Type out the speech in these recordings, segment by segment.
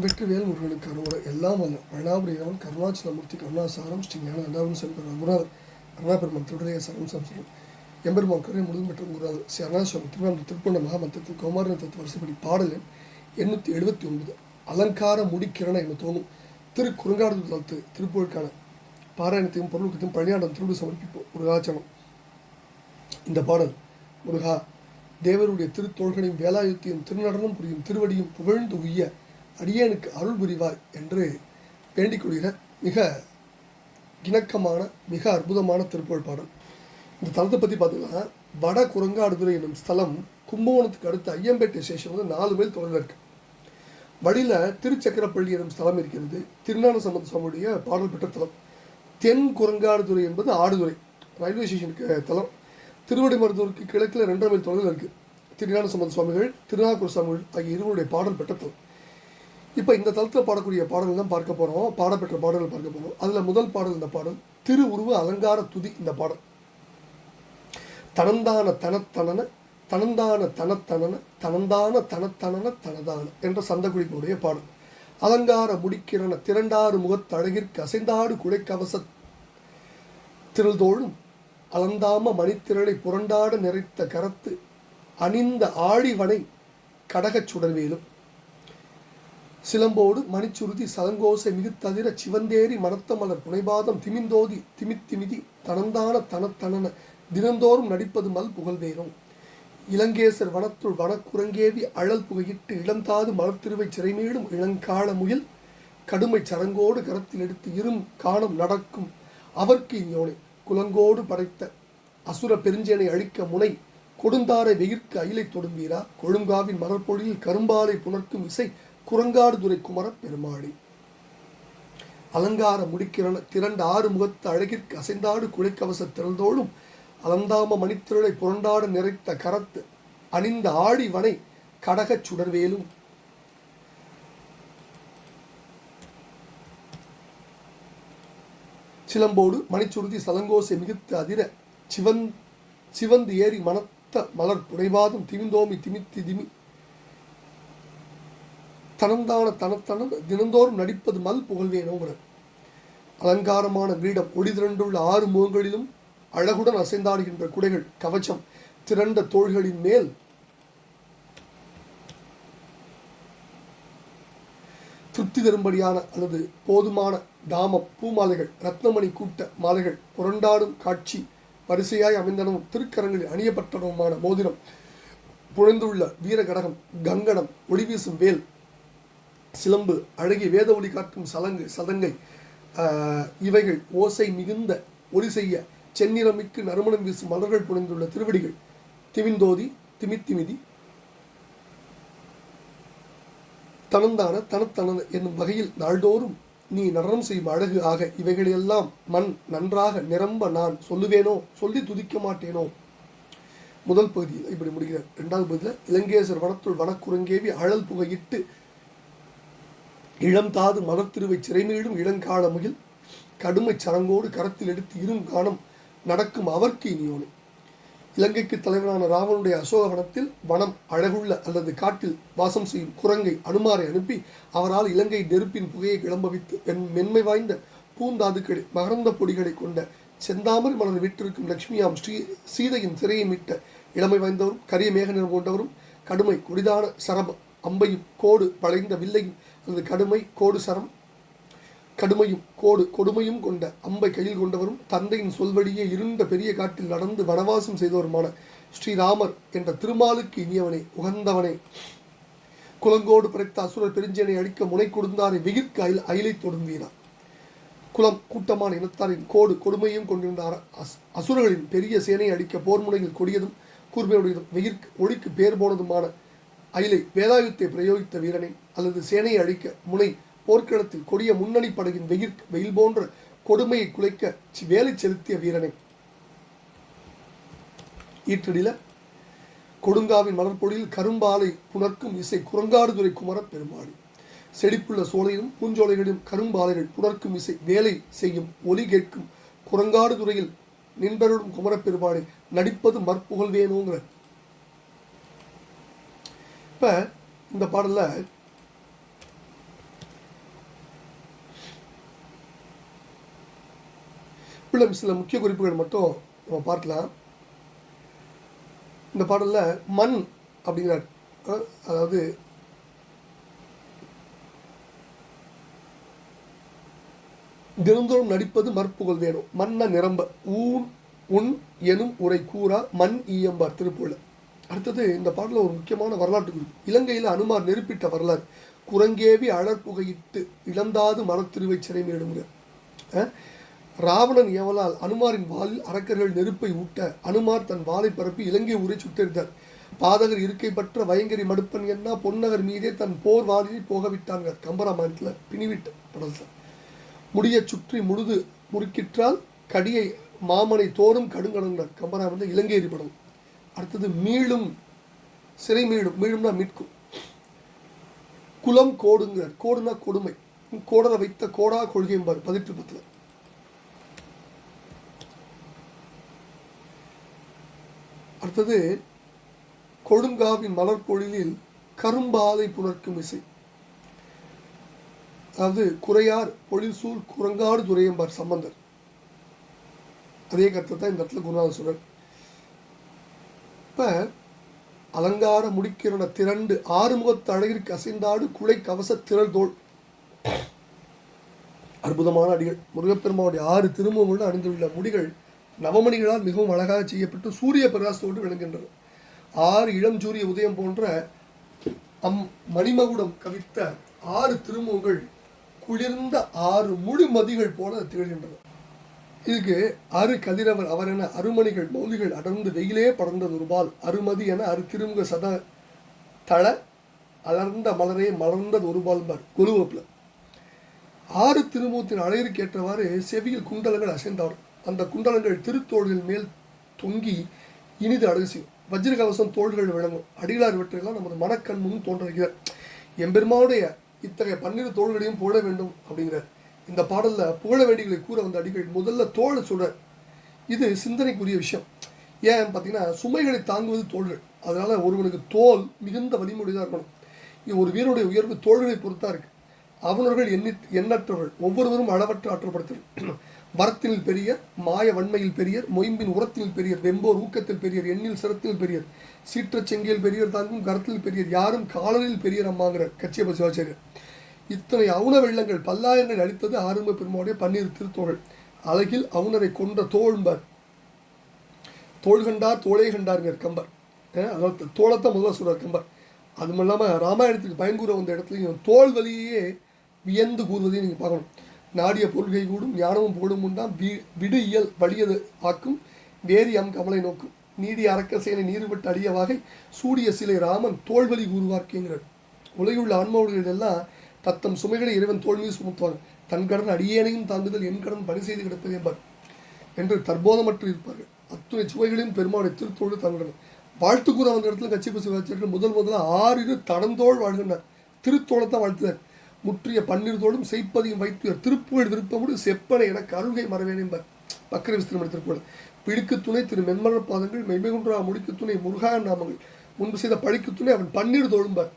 வெற்றிவேல் முருகனுக்கு அருவரை எல்லாம் வல்ல. மழாபுரியவன் கருணாச்சலமூர்த்தி கருணாசாரம் ஸ்ரீ ஞான அண்டாவன் செல்பர் குருநாதர் அருணாபெருமன் திருடைய சரம் சம்சரம் எம்பெருமான் கருணை முழுதும் பெற்ற குருநாதர் ஸ்ரீ அருணாசுவாமி திருவாரூர் திருப்பண்ண மகாமந்தத்தில் கௌமார தத்துவ வரிசைப்படி பாடல் எண்ணூற்றி எழுபத்தி ஒன்பது. அலங்கார முடிக்கிரண என தோணும் திரு குறுங்காடு தளத்து திருப்பூருக்கான பாராயணத்தையும் பொருளுக்கத்தையும் பணியாண்டம் திருடு சமர்ப்பிப்போம். முருகாச்சனம் இந்த பாடல் முருகா தேவருடைய திருத்தோள்களையும் வேலாயுத்தையும் திருநடனம் புரியும் திருவடியும் புகழ்ந்து உய்ய அடியேனுக்கு அருள் புரிவாய் என்று வேண்டிக் கொள்கிற மிக இணக்கமான மிக அற்புதமான திருப்புகழ் பாடல். இந்த தலத்தை பற்றி பார்த்தீங்கன்னா வட குரங்காடுதுறை என்னும் ஸ்தலம் கும்பகோணத்துக்கு அடுத்த ஐயம்பேட்டை ஸ்டேஷன் வந்து நாலு மைல் தொலைவில் இருக்கு. வழியில் திருச்சக்கரப்பள்ளி எனும் ஸ்தலம் இருக்கிறது. திருநான சம்பந்த சுவாமியுடைய பாடல் பெற்ற தலம். தென் குரங்காடுதுறை என்பது ஆடுதுறை ரயில்வே ஸ்டேஷனுக்கு தலம். திருவடிமருதூருக்கு கிழக்கில் ரெண்டரை மைல் தொலைவில் இருக்குது திருஞான சம்பந்த சுவாமிகள் திருநாகூர் சுவாமிகள் ஆகிய இருவருடைய பாடல் பெற்ற தலம். இப்போ இந்த தளத்தில் பாடக்கூடிய பாடல்கள் தான் பார்க்க போகிறோம் பாடப்பெற்ற பாடல்கள் பார்க்க போகிறோம் அதில் முதல் பாடல் இந்த பாடல். திரு உருவ அலங்கார துதி இந்த பாடல். தனந்தான தனத்தனன தனந்தான தனத்தனன தனந்தான தனத்தனன தனதான என்ற சந்தகுடிப்புடைய பாடல். அலங்கார முடிக்கிறன திரண்டாறு முகத்தழகிற்கு அசைந்தாடு குடைக்கவச திரள்தோழும் அலந்தாம மணித்திரளை புரண்டாட நிறைத்த கரத்து. அணிந்த ஆழிவனை கடகச் சுடர்வேலும். சிலம்போடு மணிச்சுருதி சலங்கோசை மிகுத்ததிர சிவந்தேரி மனத்தமலர் புனைபாதம் திமிந்தோதி திமித்திமிதி தனந்தான தனத்தனன தினந்தோறும் நடிப்பது மல் புகழ்வேனும் இளங்கேசர் வனத்துள் வனக்குரங்கேவி அழல் புகையிட்டு இளந்தாது மலர்த்திருவை சிறைமீடும் இளங்கால முயல் கடுமை சரங்கோடு கரத்தில் எடுத்து இரும் காணம் நடக்கும் அவர்க்கு யோனை குலங்கோடு படைத்த அசுர பெருஞ்சேனை அழிக்க முனை கொடுந்தாரை வெயிற்கு அயிலை தொடும்பீரா? கொழுங்காவின் மலர்பொழியில் கரும்பாலை புணர்க்கும் இசை குரங்காடுதுறை குமர பெருமாடி அலங்கார முடிக்கிற திரண்டு ஆறு முகத்து அழகிற்கு அசைந்தாடு குழைக்கவச திரள்தோளும் அலந்தாம மணித்திரளை புரண்டாட நிறைத்த கரத்து அணிந்த ஆடி வனை கடகச் சுடர்வேலும். சிலம்போடு மணிச்சுருதி சலங்கோசை மிகுத்து அதிர சிவந் சிவந்து ஏறி மனத்த மலர் புனைவாதும் திமிந்தோமி திமித்தி திமி தனந்தான தனத்தனம் தினந்தோறும் நடிப்பது மல் புகழ்வேனோங்கிற அலங்காரமான கிரீடம் ஒளி திரண்டுள்ள ஆறு முகங்களிலும் அழகுடன் அசைந்தாடுகின்ற குடைகள் கவச்சம் திரண்ட தோள்களின் மேல் திருப்தி தரும்படியான அல்லது போதுமான தாமம் பூமாலைகள் ரத்னமணி கூட்ட மாலைகள் புரண்டாடும் காட்சி வரிசையாய் அமைந்தனவும் திருக்கரங்களில் அணியப்பட்டனவுமான மோதிரம் புழைந்துள்ள வீரகடகம் கங்கணம் ஒளி வீசும் வேல் சிலம்பு அழகிய வேத ஒளி காட்டும் சலங்கு சதங்கை ஆஹ், இவைகள் ஓசை மிகுந்த ஒளி செய்ய செந்நிறமிக்கு நறுமணம் வீசும் மலர்கள் புனைந்துள்ள திருவடிகள். திமிந்தோதி திமித்திமிதி தனந்தான தனத்தன என்னும் வகையில் நாள்தோறும் நீ நடனம் செய்யும் அழகு ஆக இவைகளையெல்லாம் மண் நன்றாக நிரம்ப நான் சொல்லுவேனோ சொல்லி துதிக்க மாட்டேனோ? முதல் பகுதியில் இப்படி முடிகிறார். இரண்டாவது பகுதியில் இலங்கேசர் வனத்துள் வனக்குரங்கேவி அழல் புகையிட்டு இளம் தாது மலர்த்திருவை சிறைமீடும் இளங்காலமுகில் கடுமை சரங்கோடு கரத்தில் எடுத்து இரும் காணம் நடக்கும் அவர்க்கு இனியோனே. இலங்கைக்கு தலைவரான ராவனுடைய அசோகவனத்தில் வனம் அழகுள்ள அல்லது காட்டில் வாசம் செய்யும் குரங்கை அனுமாரை அனுப்பி அவரால் இலங்கை நெருப்பின் புகையை கிளம்ப வைத்து மென்மை வாய்ந்த பூந்தாதுக்களை மகரந்த பொடிகளை கொண்ட செந்தாமரை மலர் விட்டிருக்கும் லட்சுமியாம் ஸ்ரீ சீதையின் சிறையை மீட்ட இளமை வாய்ந்தவரும் கரிய மேக நிறம் கொண்டவரும் கடுமை கொடிதான சரப அம்பையும் கோடு வளைந்த வில்லையும் அந்த கடுமை கோடு சரம் கடுமையும் கோடு கொடுமையும் கொண்ட அம்பை கையில் கொண்டவரும் தந்தையின் சொல்வழியே இருண்ட பெரிய காட்டில் நடந்து வனவாசம் செய்தவருமான ஸ்ரீராமர் என்ற திருமாலுக்கு இனியவனே உகந்தவனே. குலங்கோடு பிறத்த அசுரர் பெருஞ்சேனை அழிக்க முனை கொடுந்தாரை வெயிற்கு அயில் அயிலை தொடுந்தீரா. குலம் கூட்டமான இனத்தாரின் கோடு கொடுமையும் கொண்டிருந்த அஸ்- அசுரர்களின் பெரிய சேனையை அடிக்க போர் முனையில் கொடியதும் கூர்மையுடையதும் வெயிற்கு ஒளிக்கு பேர் போனதுமான அயிலை வேதாயுத்தை பிரயோகித்த வீரனை அல்லது சேனையை அழிக்க முனை போர்க்களத்தில் கொடிய முன்னணி படகின் வெயில் வெயில் போன்ற கொடுமையை குலைக்க வேலை செலுத்திய வீரனை. ஈற்றடில கொடுங்காவின் மலர்பொழியில் கரும்பாலை புணர்க்கும் இசை குரங்காடுதுறை குமர பெருமாளி. செடிப்புள்ள சோலையிலும் பூஞ்சோலைகளிலும் கரும்பாலைகள் புணர்க்கும் இசை வேலை செய்யும் ஒலி கேட்கும் குரங்காடுதுறையில் நின்பருடும் குமரப்பெருமாளை நடிப்பது மற்புகழ்வேனோங்கிற இப்போ இந்த பாடலில் உள்ள சில முக்கிய குறிப்புகள் மட்டும் நம்ம பார்க்கலாம். இந்த பாடலில் மண் அப்படிங்கிற அதாவது தினந்தோறும் நடிப்பது மற்புகழ் வேணும். மண்ண நிரம்ப. ஊன் உன் எனும் உரை கூறா மண் ஈயம்பார் திருப்பூரில். அடுத்தது இந்த பாடலில் ஒரு முக்கியமான வரலாற்று குறிப்பு. இலங்கையில் அனுமார் நெருப்பிட்ட வரலாறு. குரங்கேவி அழற்புகையிட்டு இழந்தாது மனத்திருவை சிறைமேடுங்கிற ராவணன் ஏவலால் அனுமாரின் வாலில் அரக்கர்கள் நெருப்பை ஊட்ட அனுமார் தன் வாளை பரப்பி இலங்கை ஊரை சுட்டெறிந்தார் பாதகர் இருக்கை பற்ற பயங்கரி மடுப்பன் என்ன பொன்னகர் மீதே தன் போர் வாளியை போக விட்டாங்க கம்பராமாயணத்தில் பிணிவிட்ட படத்தில் சுற்றி முழுது முறுக்கிற்றால் கடியை மாமனை தோறும் கடுங்கடங்கிறார் கம்பராமாயணத்தில் இலங்கை படம் அடுத்தது மீளும் சிறை மீளும் மீளும்னா மீட்கும். குலம் கோடுங்கிறார். கோடுனா கொடுமை. கோடரை வைத்த கோடா கொள்கைம்பார் பதிற்று பத்தில். அடுத்தது கொடுங்காவின் மலர் பொழிலில் கரும்பாலை புணர்க்கும் இசை. அதாவது குறையார் பொழில்சூழ் குரங்காடு துறையம்பார் சம்பந்தர். அதே கருத்தை தான் இந்த இடத்துல குருநாதர் சொல்கிறார் அப்போ அலங்கார முடிக்கிறன திரண்டு ஆறுமுகத்து அழகிற்கு அசைந்தாடு குலை கவச திரள் தோல் அற்புதமான அடிகள். முருகப்பெருமாவுடைய ஆறு திருமுகங்களுடன் அணிந்துள்ள முடிகள் நவமணிகளால் மிகவும் அழகாக செய்யப்பட்டு சூரிய பிரகாசத்தோடு விளங்குகின்றன. ஆறு இளம் சூரிய உதயம் போன்ற அம் மணிமகுடம் கவித்த ஆறு திருமுகங்கள் குளிர்ந்த ஆறு முழுமதிகள் போல திகழ்கின்றன. இதுக்கு அரு கதிரவர் அவர் என அருமணிகள் மௌலிகள் அடர்ந்து வெயிலே படர்ந்த ஒருபால் அருமதி என அரு திருமுக சத தள அலர்ந்த மலரே மலர்ந்தது ஒருபால் பார் குருவப்பில் ஆறு திருமுகத்தின் அழகிற்கு ஏற்றவாறு செவியில் குண்டலங்கள் அசைந்தார் அந்த குண்டலங்கள் திருத்தோள்கள் மேல் தொங்கி இனிது அழகு செய்யும். வஜ்ர கவசம் தோள்கள் விளங்கும். அடிகளார் இவற்றையெல்லாம் நமது மனக்கண் முன் தோன்றுகிறார் எம்பெருமாவுடைய இத்தகைய பன்னிரு தோள்களையும் போட வேண்டும் அப்படிங்கிறார். இந்த பாடலில் புகழ வேண்டிகளை கூற வந்த அடிகள் முதல்ல தோளை சொல்கிறார் இது சிந்தனைக்குரிய விஷயம். ஏன் பார்த்தீங்கன்னா சுமைகளை தாங்குவது தோள்கள் அதனால் ஒருவனுக்கு தோல் மிகுந்த வலிமுறையாக இருக்கணும். இது ஒரு வீரனுடைய உயர்வு தோள்களை பொறுத்தா இருக்கு. அவனர்கள் எண்ணி எண்ணற்றவர்கள். ஒவ்வொருவரும் அளவற்ற ஆற்றப்படுத்தல் வரத்தில் பெரியர் மாய வன்மையில் பெரியர் மொயம்பின் உரத்தில் பெரியர் வெம்போர் ஊக்கத்தில் பெரியர் எண்ணில் சிரத்தில் பெரியர் சீற்றச் செங்கியில் பெரியர் தாங்கும் கரத்தில் பெரியர் யாரும் காலனில் பெரியர் அம்மாங்கிறார் கச்சியப்ப சிவாச்சாரியர். இத்தனை அவுண வெள்ளங்கள் பல்லாயிரங்கள் அளித்தது ஆரம்ப பெருமாவுடைய பன்னீர் திருத்தோழல் அழகில் அவுணரை கொன்ற தோழ்பர் தோள் கண்டார் தோளே கண்டாருங்க கம்பர். அதாவது தோளத்தை முதல்ல சொல்கிறார் கம்பர். அதுவும் இல்லாமல் ராமாயணத்துக்கு பயங்கூர வந்த இடத்துலையும் தோல் வலியே வியந்து கூறுவதையும் நீங்கள் பார்க்கணும். நாடிய பொருள்கை கூடும் ஞானமும் போடும் உண்டாம் வி விடு இயல் வலியது ஆக்கும் வேரி அம் கமலை நோக்கும். நீடி அரக்கசேனை நீர்விட்டு அடிய வகை சூடிய சிலை ராமன் தோல்வலி கூறுவார்க்கேங்கிறார். உலகிலுள்ள ஆன்மாவர்கள் எல்லாம் தத்தம் சுமைகளை இறைவன் தோல் மீது தன் கடன் அடியேனையும் தாங்குதல் என் கடன் பணி செய்து கிடப்பது என்பார். என்று தற்போதமற்று இருப்பார்கள். அத்துணை சுவைகளையும் பெருமாளுடைய திருத்தோடு தங்கினர் வாழ்த்து கூற வந்த இடத்துல கட்சி சிவாச்சாரியர்கள் முதல் முதல்ல ஆறிரு தடந்தோள் வாழ்கின்றார் திருத்தோளத்தான் வாழ்த்துறார் முற்றிய பன்னிருதோடும் செய்ப்பதியும் வைத்து திருப்புகழ் விருப்பமுடு செப்பனை என கருகை மறவேன் என்பார். பக்கர விஸ்திரமணி திருப்புகழ் பிடிக்கு துணை திரு மென்மர பாதங்கள் மெய்மைகுன்றா முடிக்கு துணை முருகா நாமங்கள். முன்பு செய்த பழிக்கு துணை அவன் பன்னிரு தோழும்பார்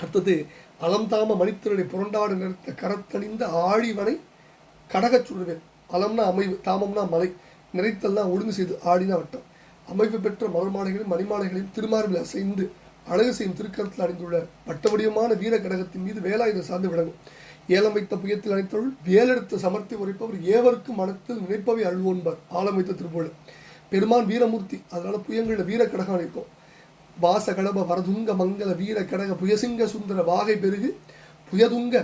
அடுத்தது அலம் தாம மணித்திரனை புரண்டாடு நிறுத்த கரத்தணிந்த ஆழிவனை கடகச் சுடுவேன். அலம்னா அமைவு தாமம்னா மலை. நிறைத்தல்னா ஒழுங்கு செய்து ஆடினா வட்டம். அமைவு பெற்ற மலர் மாலைகளையும் மணிமாலைகளையும் திருமார்பில் அசைந்து அழகு செய்யும் திருக்கரத்தில் அணிந்துள்ள வட்டவடிவமான வீர கடகத்தின் மீது வேலாயுதம் சார்ந்து விளங்கும். ஏலம் வைத்த புயத்தில் அணைத்தவள் வேலெடுத்து சமர்த்தி உரைப்பவர் ஏவருக்கும் மனத்தில் நினைப்பவை அழுவோன்பார் ஆலம் வைத்த திருப்போல் பெருமான் வீரமூர்த்தி. அதனால புயங்களில் வீர கடகம் அழைப்போம் வாசகடப வரதுங்க மங்கள வீர கடக புயசிங்க சுந்தர வாகை பெருகு. புயதுங்க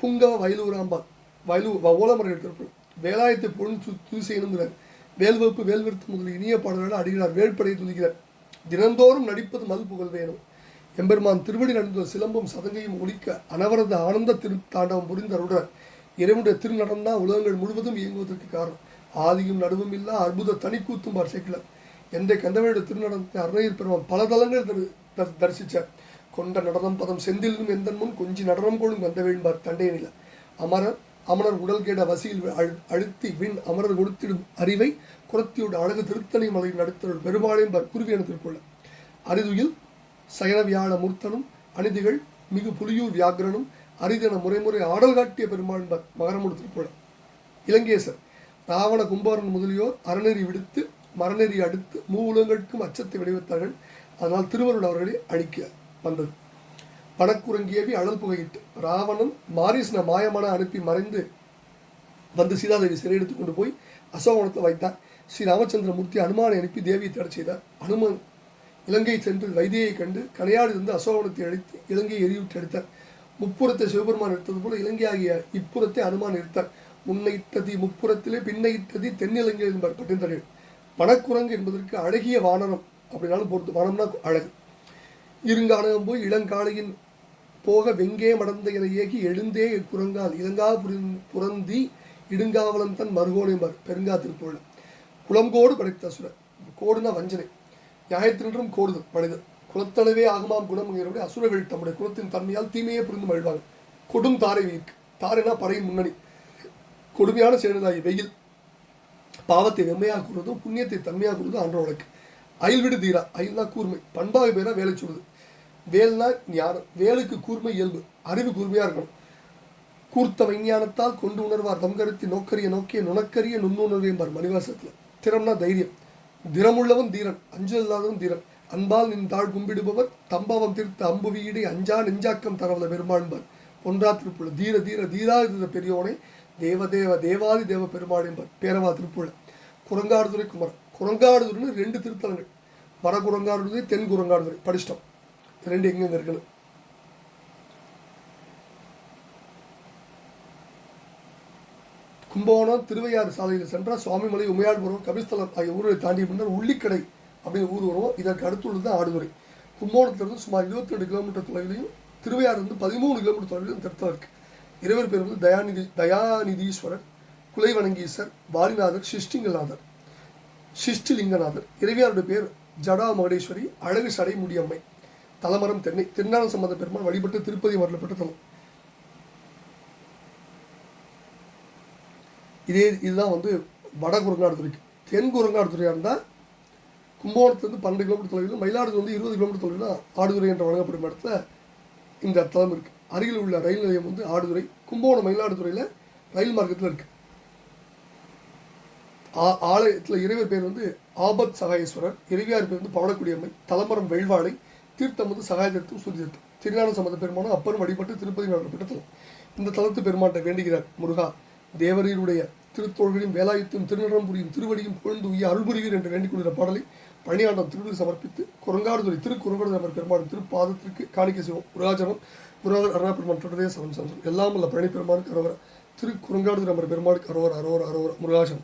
புங்கவ வயலூராம்பாள் வயலூர் ஓலமரம் எடுத்திருப்போம் வேலாயத்தை பொழுது துதி செய்யணுங்கிறார் வேல்வகுப்பு வேல்விருத்து முதல் இனிய பாடல்கள் அடிகிறார் வேட்படையை துதிக்கிறார். தினந்தோறும் நடிப்பது மல் புகழ் வேணும். எம்பெருமான் திருவடி நடந்த சிலம்பும் சதங்கையும் ஒழிக்க அனவரத ஆனந்த திருத்தாண்டவம் புரிந்தருடன் இறைவனுடைய திருநடம் தான் உலகங்கள் முழுவதும் இயங்குவதற்கு காரணம். ஆதியும் நடுவும் இல்லா அற்புத தனிக்கூத்தும் பார் சேர்க்கலர் எந்த கந்தவேட திருநடனத்தை அருணையில் பெருமான் பல தலங்கள் தரி தர்- கொண்ட நடனம் பதம் செந்திலும் எந்தன் முன் கொஞ்சி நடனம் கொள்ளும் கந்தவேண்பார் தண்டையனில. அமரர் அமரர் உடல் கேட வசியில் அழு- அழுத்தி விண் அமரர் கொடுத்திடும் அறிவை குரத்தியோடு அழகு திருத்தணி மலையில் நடத்தல் பெருமாளையும் குருவியன திருக்குள்ள அரிதுயில் சயன வியாழ மூர்த்தனும் அனிதிகள் மிகு புலியூர் வியாகரனும் அரிதென முறைமுறை ஆடல் காட்டிய பெருமாள்பர் மகரமுடு திருக்குள்ள இலங்கேசர் ராவண கும்பாரன் முதலியோர் அறநெறி விடுத்து மரநெறி அடுத்து மூ உலகங்களுக்கும் அச்சத்தை விளைவித்தார்கள். அதனால் திருவருள் அவர்களை அழிக்க வந்தது. பணக்குரங்கியவி அழல் புகையிட்டு ராவணன் மாரிசன மாயமான அனுப்பி மறைந்து வந்து சீதாதேவி சிறையெடுத்து கொண்டு போய் அசோகவனத்தில் வைத்தார். ஸ்ரீ ராமச்சந்திரமூர்த்தி அனுமானை அனுப்பி தேவியை தேட செய்தார். அனுமன் இலங்கை சென்று வைத்தியை கண்டு கனையாடு இருந்து அசோகவனத்தை அழித்து இலங்கையை எரிவிட்டு எடுத்தார். முப்புறத்தை சிவபெருமான் எடுத்தது போல இலங்கை ஆகிய இப்புறத்தை அனுமான் எடுத்தார். முன்னைத்ததி முப்புறத்திலே பின்னைத்ததி தென்னிலங்கை என்பார் பட்டிந்தர்கள் பணக்குரங்கு என்பதற்கு அழகிய வானரம் அப்படின்னாலும் பொறுத்து வானம்னா அழகு. இருங்கானகம் போய் இளங்காலையின் போக வெங்கே மடந்த என ஏகி எழுந்தே குரங்கால் இலங்கா புரிந் புரந்தி இடுங்காவலன் தன் மருகோனைம்பார் பெருங்கா திருப்பூர்ல குளங்கோடு படைத்த அசுர கோடுனா வஞ்சனை. நியாயத்தினின்றும் கோடுதல் மனிதர். குலத்தளவே ஆகுமாம் குணம்ங்கிறபடி அசுரர்கள் தம்முடைய குலத்தின் தன்மையால் தீமையே புரிந்து மகிழ்வாங்க கொடும் தாரை வீக்கு தாரைனா படையின் முன்னணி. கொடுமையான செயலாகி வெயில் பாவத்தை வெம்மையாக கூறுவதும் புண்ணியத்தை தன்மையாக கூறுவதும் அன்ற வழக்கு. அயல்விடு தீரா அயல்னா கூர்மை. பண்பாக பேரா வேலை சொல்லுது வேல்னா ஞானம். வேலுக்கு கூர்மை இயல்பு. அறிவு கூர்மையாக இருக்கணும். கூர்த்த விஞ்ஞானத்தால் கொண்டு உணர்வார் தம் கருத்தி நோக்கரிய நோக்கிய நுணக்கரிய நுண்ணுணர்வு என்பார் மணிவாசத்தில் திறம்னா தைரியம். திறமுள்ளவன் தீரன். அஞ்சல் இல்லாதவன் தீரன். அன்பால் நின் தாழ் கும்பிடுபவர் தம்பாவம் தீர்த்த அம்பு வீடு அஞ்சா நெஞ்சாக்கம் தரவல பெருமாள்பார் ஒன்றா திருப்புள்ள. தீர தீர தீரா இருந்த பெரியோனை தேவதேவ தேவாதி தேவ பெருமாள் என்பர் பேரவா திருப்புள்ள. குரங்காடுதுறை குமரன் குரங்காடுதுறைன்னு ரெண்டு திருத்தலங்கள். வட குரங்காடுதுறை தென் குரங்காடுதுறை படிச்சிட்டோம் ரெண்டு எங்கெங்க இருக்குன்னு கும்பகோணம் திருவையாறு சாலையில் சென்றால் சுவாமிமலை உமையாடுபுரம் கபிஸ்தலம் ஆகிய ஊர்களை தாண்டி பின்னர் உள்ளிக்கடை அப்படின்னு ஊர் வரும். இதற்கு அடுத்துள்ளது தான் ஆடுதுறை. கும்பகோணத்திலிருந்து சுமார் இருபத்தி ரெண்டு கிலோமீட்டர் தொலைவிலையும் திருவையாறு வந்து பதிமூணு கிலோமீட்டர் தொலைவிலும் திருத்தலம் இருக்குது இருக்கு இருவர் பேர் வந்து தயாநிதி தயாநிதீஸ்வரர் குலைவணங்கீசர் வாலிநாதர் சிஷ்டிங்கநாதர் சிஷ்டிலிங்கநாதர். இறைவியாருடைய பேர் ஜடா மகடேஸ்வரி அழகு சடை முடியம்மை தலமரம் தென்னை திருஞான சம்பந்த பெருமாள் வழிபட்டு திருப்பதி வரலப்பட்ட தலம் இதே இதுதான் வந்து வட குரங்காடுதுறைக்கு தென் குரங்காடுதுறையாக இருந்தால் கும்பகோணத்துலேருந்து பன்னெண்டு கிலோமீட்டர் தொலைவிலும் மயிலாடுதுறை வந்து இருபது கிலோமீட்டர் தொலைவில் ஆடுதுறை என்று வழங்கப்படும் இடத்துல இந்த தலம் இருக்குது அருகில் உள்ள ரயில் நிலையம் வந்து ஆடுதுறை. கும்பகோணம் மயிலாடுதுறையில் ரயில் மார்க்கத்தில் இருக்குது ஆ- ஆலயத்தில் இறைவர் பேர் வந்து ஆபத் சகாயேஸ்வரர் இறைவியார் பேர் வந்து பவளக்குடியம்மை தலமரம் வெள்வாளை தீர்த்தம் வந்து சகாய தீர்த்தம் திருஞான சம்பந்த பெருமானும் அப்பரும் வழிபட்டு திருப்பதி நடத்தப்பட்ட இந்த தலத்து பெருமாட்டை வேண்டுகிறார் முருகா தேவரீருடைய திருத்தோள்களையும் வேலாயுத்தையும் திருநடம்புரியும் திருவடியும் புகழ்ந்து உய்ய அருள்புரிவீர் என்று வேண்டிக் கொள்கிற பாடலை பணியாண்டம் திருவிழி சமர்ப்பித்து குரங்காடுதுறை திரு குரங்காடுதுறை பெருமாள் திருப்பாதத்திற்கு காணிக்க செய்வோம். முருகாச்சரம் முருகாதர் அருணா பெருமான் தொடரே சவன் சவன் எல்லாம் உள்ள பழனி பெருமானுக்கு அரோவர திரு குரங்காடுதுறை பெருமாளுக்கு அரோவர் அரோவர் அரோவர் முருகாசன்